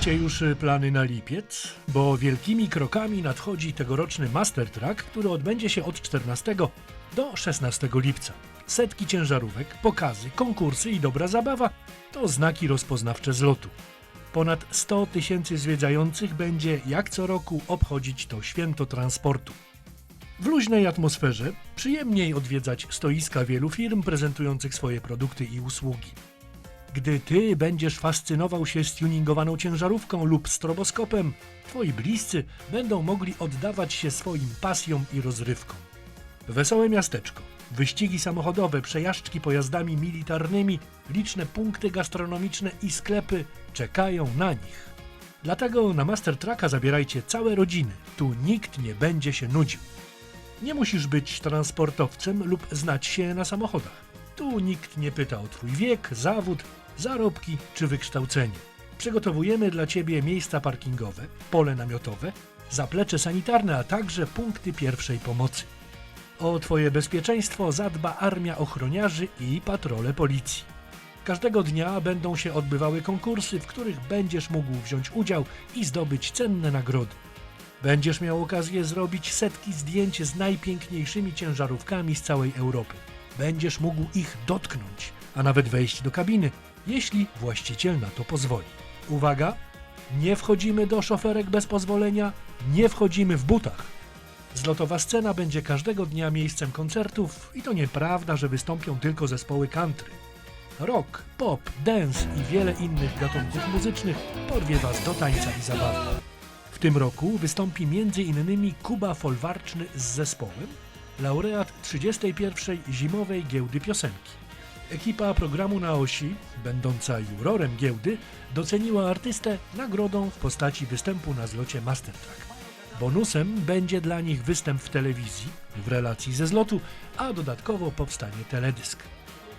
Macie już y, plany na lipiec? Bo wielkimi krokami nadchodzi tegoroczny Master Track, który odbędzie się od 14 do 16 lipca. Setki ciężarówek, pokazy, konkursy i dobra zabawa to znaki rozpoznawcze z lotu. Ponad 100 tysięcy zwiedzających będzie jak co roku obchodzić to święto transportu. W luźnej atmosferze przyjemniej odwiedzać stoiska wielu firm prezentujących swoje produkty i usługi. Gdy ty będziesz fascynował się stuningowaną ciężarówką lub stroboskopem, twoi bliscy będą mogli oddawać się swoim pasjom i rozrywkom. Wesołe miasteczko, wyścigi samochodowe, przejażdżki pojazdami militarnymi, liczne punkty gastronomiczne i sklepy czekają na nich. Dlatego na Master Tracka zabierajcie całe rodziny, tu nikt nie będzie się nudził. Nie musisz być transportowcem lub znać się na samochodach. Tu nikt nie pyta o Twój wiek, zawód, zarobki czy wykształcenie. Przygotowujemy dla Ciebie miejsca parkingowe, pole namiotowe, zaplecze sanitarne, a także punkty pierwszej pomocy. O Twoje bezpieczeństwo zadba armia ochroniarzy i patrole policji. Każdego dnia będą się odbywały konkursy, w których będziesz mógł wziąć udział i zdobyć cenne nagrody. Będziesz miał okazję zrobić setki zdjęć z najpiękniejszymi ciężarówkami z całej Europy. Będziesz mógł ich dotknąć, a nawet wejść do kabiny, jeśli właściciel na to pozwoli. Uwaga! Nie wchodzimy do szoferek bez pozwolenia, nie wchodzimy w butach. Zlotowa scena będzie każdego dnia miejscem koncertów i to nieprawda, że wystąpią tylko zespoły country. Rock, pop, dance i wiele innych gatunków muzycznych porwie Was do tańca i zabawy. W tym roku wystąpi m.in. Kuba Folwarczny z zespołem, laureat 31. Zimowej Giełdy Piosenki. Ekipa programu na osi, będąca jurorem giełdy, doceniła artystę nagrodą w postaci występu na zlocie Mastertrack. Bonusem będzie dla nich występ w telewizji w relacji ze zlotu, a dodatkowo powstanie teledysk.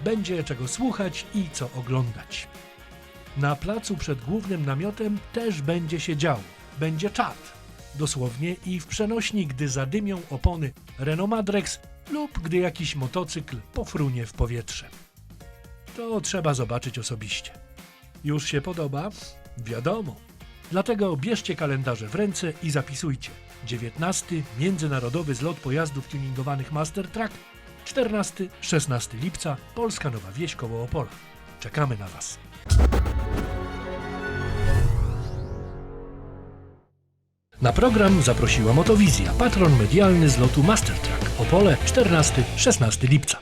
Będzie czego słuchać i co oglądać. Na placu przed głównym namiotem też będzie się działo. Będzie czat. Dosłownie i w przenośni, gdy zadymią opony Renault Madrex lub gdy jakiś motocykl pofrunie w powietrze. To trzeba zobaczyć osobiście. Już się podoba? Wiadomo. Dlatego bierzcie kalendarze w ręce i zapisujcie. 19. Międzynarodowy zlot pojazdów tuningowanych Master Track 14-16 lipca Polska Nowa Wieś koło Opola. Czekamy na Was. Na program zaprosiła Motowizja, patron medialny z lotu Mastertrack Opole 14-16 lipca.